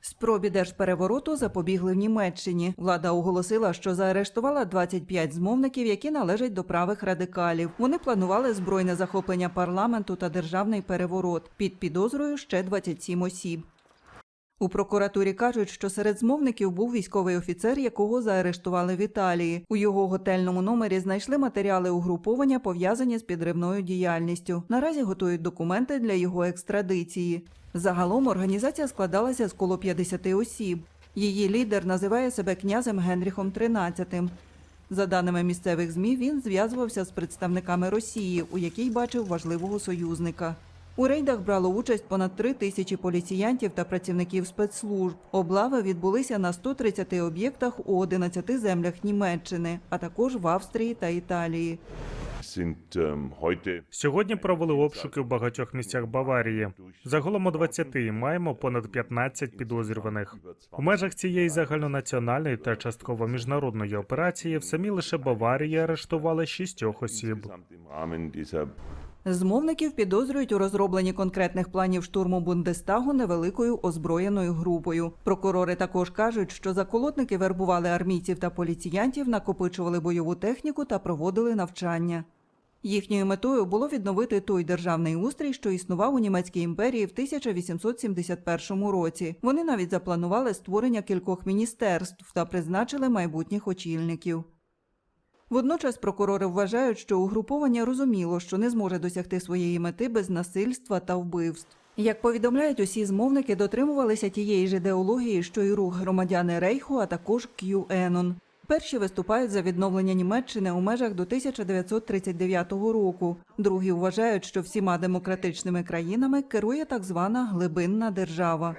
Спробі держперевороту запобігли в Німеччині. Влада оголосила, що заарештувала 25 змовників, які належать до правих радикалів. Вони планували збройне захоплення парламенту та державний переворот. Під підозрою ще 27 осіб. У прокуратурі кажуть, що серед змовників був військовий офіцер, якого заарештували в Італії. У його готельному номері знайшли матеріали угруповання, пов'язані з підривною діяльністю. Наразі готують документи для його екстрадиції. Загалом організація складалася з коло 50 осіб. Її лідер називає себе князем Генріхом XIII. За даними місцевих ЗМІ, він зв'язувався з представниками Росії, у якій бачив важливого союзника. У рейдах брало участь понад три тисячі поліціянтів та працівників спецслужб. Облави відбулися на 130 об'єктах у 11 землях Німеччини, а також в Австрії та Італії. ähm, Сьогодні провели обшуки в багатьох місцях Баварії. Загалом у 20 маємо понад 15 підозрюваних. У межах цієї загальнонаціональної та частково міжнародної операції в самій лише Баварії арештували шістьох осіб. Змовників підозрюють у розробленні конкретних планів штурму Бундестагу невеликою озброєною групою. Прокурори також кажуть, що заколотники вербували армійців та поліціянтів, накопичували бойову техніку та проводили навчання. Їхньою метою було відновити той державний устрій, що існував у німецькій імперії в 1871 році. Вони навіть запланували створення кількох міністерств та призначили майбутніх очільників. Водночас прокурори вважають, що угруповання розуміло, що не зможе досягти своєї мети без насильства та вбивств. Як повідомляють, усі змовники дотримувалися тієї ж ідеології, що й рух громадяни Рейху, а також QAnon. Перші виступають за відновлення Німеччини у межах до 1939 року. Другі вважають, що всіма демократичними країнами керує так звана глибинна держава.